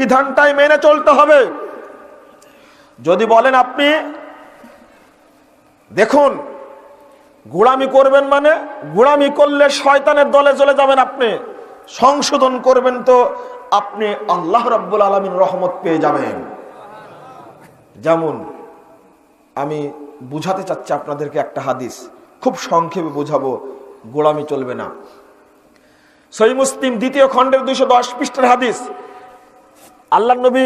বিধানটাই মেনে চলতে হবে। যদি বলেন আপনি, দেখুন, গোড়ামি করবেন মানে গোড়ামি করলে শয়তানের দলে চলে যাবেন আপনি। সংশোধন করবেন তো আপনি আল্লাহ রাব্বুল আলমিন রহমত পেয়ে যাবেন। যেমন, আমি বুঝাতে চাচ্ছি আপনাদেরকে একটা হাদিস। খুব সংক্ষেপে বুঝাবো, গোড়ামি চলবে না। সই মুসলিম দ্বিতীয় খণ্ডের দুইশো দশ পৃষ্ঠের হাদিস আল্লাহ নবী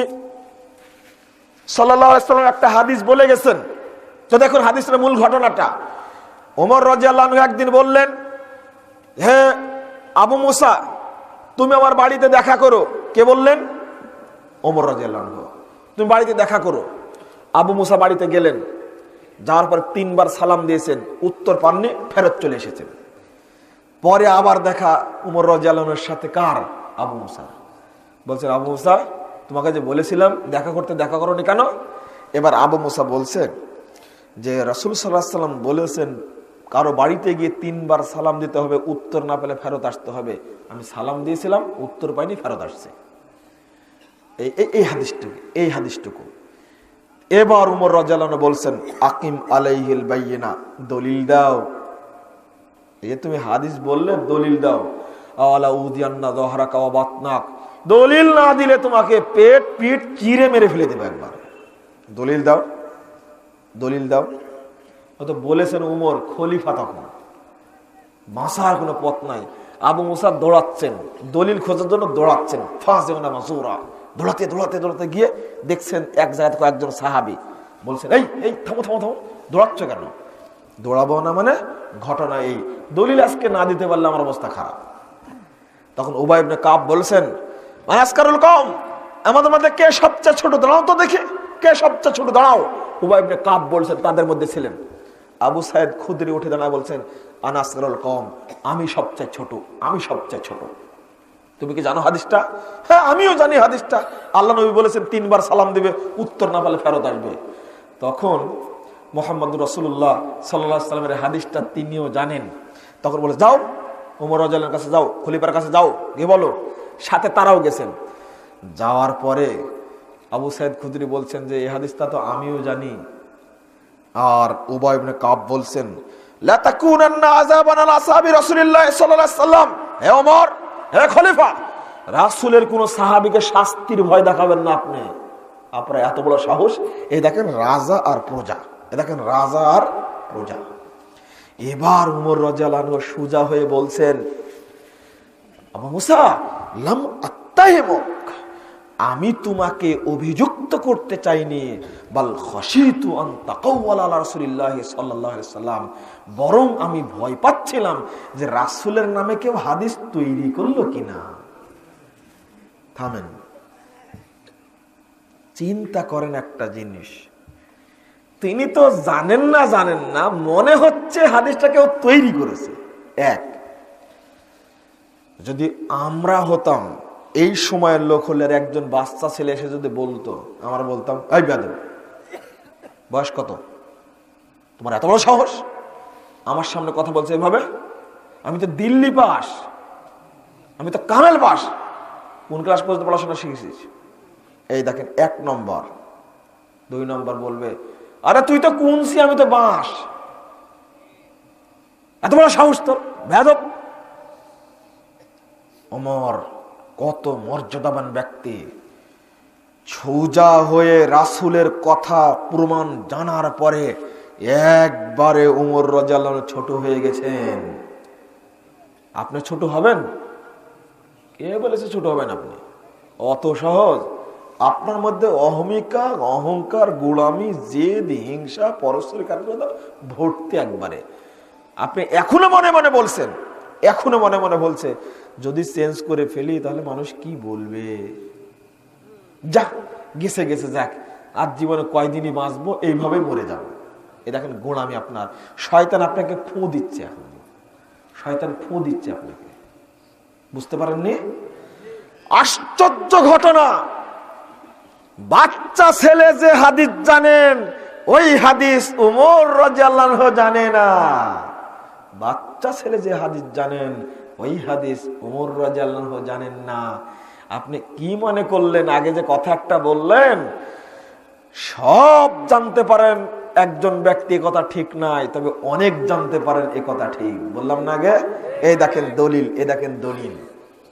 সাল্লাম একটা হাদিস বলে গেছেন। তো দেখুন হাদিসের মূল ঘটনাটা। ওমর রাজিয়াল্লাহ একদিন বললেন, হে আবু মুসা, তুমি আমার বাড়িতে দেখা করো। কে বললেন? ওমর রাজিয়াল্লাহ তুমি বাড়িতে দেখা করো। আবু মুসা বাড়িতে গেলেন। যাওয়ার পর তিনবার সালাম দিয়েছেন, উত্তর পাননি, ফেরত চলে এসেছেন। পরে আবার দেখা উমর রাজিয়াল্লাহের সাথে কার? আবু মুসা। বলছেন, আবু মুসা তোমাকে যে বলেছিলাম, দেখা করতে দেখা করনি কেন? এবার আবু মুসা বলছেন যে, রসুল সাল্লাহ সাল্লাম বলেছেন, কারও বাড়িতে গিয়ে তিনবার সালাম দিতে হবে, উত্তর না পেলে ফেরত আসতে হবে। আমি সালাম দিয়েছিলাম, উত্তর পাইনি, ফেরত আসছে। এই, এই- হাদিসটুকু, এই হাদিসটুকু। এবার উমর রাজালানো বলছেন, আকিম আলাইহিল বাইয়িনা, দলিল দাও। এ তুমি হাদিস বললে, দলিল দাও। দলিল না দিলে তোমাকে পেট পিঠ চিরে মেরে ফেলে দেবে একবার। দলিল দাও। দলিল দাও। ও তো বলেছেন উমর, খলিফা তখন। বাঁচার কোনো পথ নাই। আবু মুসা দৌড়াচ্ছেন। দলিল খোঁজার জন্য দৌড়াচ্ছেন। ফাঁস যেমন মাসুরা দৌড়াতে দৌড়াতে দৌড়াতে গিয়ে দেখছেন এক জায়গায় কয়েকজন সাহাবি। বলছেন, এই এই, থামো থামো থামো। দৌড়াচ্ছ কেন? দৌড়াবো না মানে ঘটনা এই। দলিল আজকে না দিতে পারলে আমার অবস্থা খারাপ। তখন উবাইবনে কাব বলছেন মায়াসকারুল কম আমাদের মধ্যে কে সবচেয়ে ছোট? দাঁড়াও তো দেখে, কে সবচেয়ে ছোট? দাঁড়াও। উবাইবনে কাব বলছেন, তাদের মধ্যে ছিলেন। আবু সাহেদ খুদরি উঠে দাঁড়ায় বলছেন আনাসকারুল কম আমি সবচেয়ে ছোট, আমি সবচেয়ে ছোট। তুমি কি জানো হাদিসটা? হ্যাঁ আমিও জানি হাদিসটা। আল্লাহ নবী বলেছেন, তিনবার সালাম দিবে, উত্তর না পেলে ফেরত আসবে। তখন মোহাম্মদ রসুল্লাহ সাল্লাহ সাল্লামের হাদিসটা তিনিও জানেন। তখন বলে, যাও উমর রাজালের কাছে যাও, খলিফার কাছে যাও, গিয়ে বলো, সাথে তারাও গেছেন। যাওয়ার পরে আবু সাইদ খুদরি বলছেন যে, এই হাদিসটা তো আমিও জানি। আর ইবনে কাব বলছেন সাল্লাম। ওমর খলিফা, রাসূলের শাস্তির ভয় দেখাবেন না আপনি। এত বড় সাহস, এই দেখেন রাজা আর প্রজা এ দেখেন রাজা আর প্রজা। এবার উমর রাজালানু সুজা হয়ে বলছেন আমি তোমাকে অভিযুক্ত করতে চাইনি। বাল সাল্লাম। বরং আমি ভয় পাচ্ছিলাম যে রাসূলের নামে কেউ হাদিস তৈরি করল কিনা। থামেন। চিন্তা করেন একটা জিনিস। তিনি তো জানেন না জানেন না, মনে হচ্ছে হাদিসটা কেউ তৈরি করেছে। এক, যদি আমরা হতাম, এই সময়ের লোক হলে একজন বাচ্চা ছেলে এসে যদি বলতো, আমরা বলতাম, এই বেদব বয়স কত? তোমার এত বড় সাহস? আমার সামনে কথা বলছে এভাবে? আমি তো দিল্লি পাস, আমি তো কামেল পাস, কোন ক্লাস পর্যন্ত পড়াশোনা শিখেছিস? এই দেখেন, এক নম্বর, দুই নম্বর বলবে আরে তুই তো কুনসি আমি তো বাঁশ এত বড় সাহস তোর বেদব অমর কত মর্যাদাবান ব্যক্তি। সোজা হয়ে রাসুলের কথা প্রমাণ জানার পরে একবারে উমর রাজাল্লাহ ছোট হয়ে গেছেন। আপনি ছোট হবেন? কে বলেছে ছোট হবেন আপনি? অত সহজ? আপনার মধ্যে অহমিকা অহংকার, গোলামি, জেদ, হিংসা পরস্পর কারণে ভর্তি একবারে। আপনি এখনও মনে মনে বলছেন, এখনও মনে মনে বলছে, যদি চেঞ্জ করে ফেলি তাহলে মানুষ কি বলবে? যাক, গেছে গেছে, যাক, আর জীবনে কয়দিনই বাঁচবো, এইভাবে মরে যাব। এ দেখেন গোড়ামি আপনার। শয়তান আপনাকে ফু দিচ্ছে এখন। শয়তান ফু দিচ্ছে আপনাকে। বুঝতে পারেননি? আশ্চর্য ঘটনা! বাচ্চা ছেলে যে হাদিস জানেন, ওই হাদিস উমর রাজিয়াল্লাহ জানে না। বাচ্চা ছেলে যে হাদিস জানেন, ওই হাদিস উমর রাজিয়াল্লাহ জানেন না। আপনি কি মনে করলেন? আগে যে কথা একটা বললেন, সব জানতে পারেন, একজন ব্যক্তি কথা ঠিক নাই, তবে অনেক জানতে পারেন এ কথা ঠিক। বললাম না আগে? এই দেখেন দলিল এ দেখেন দলিল।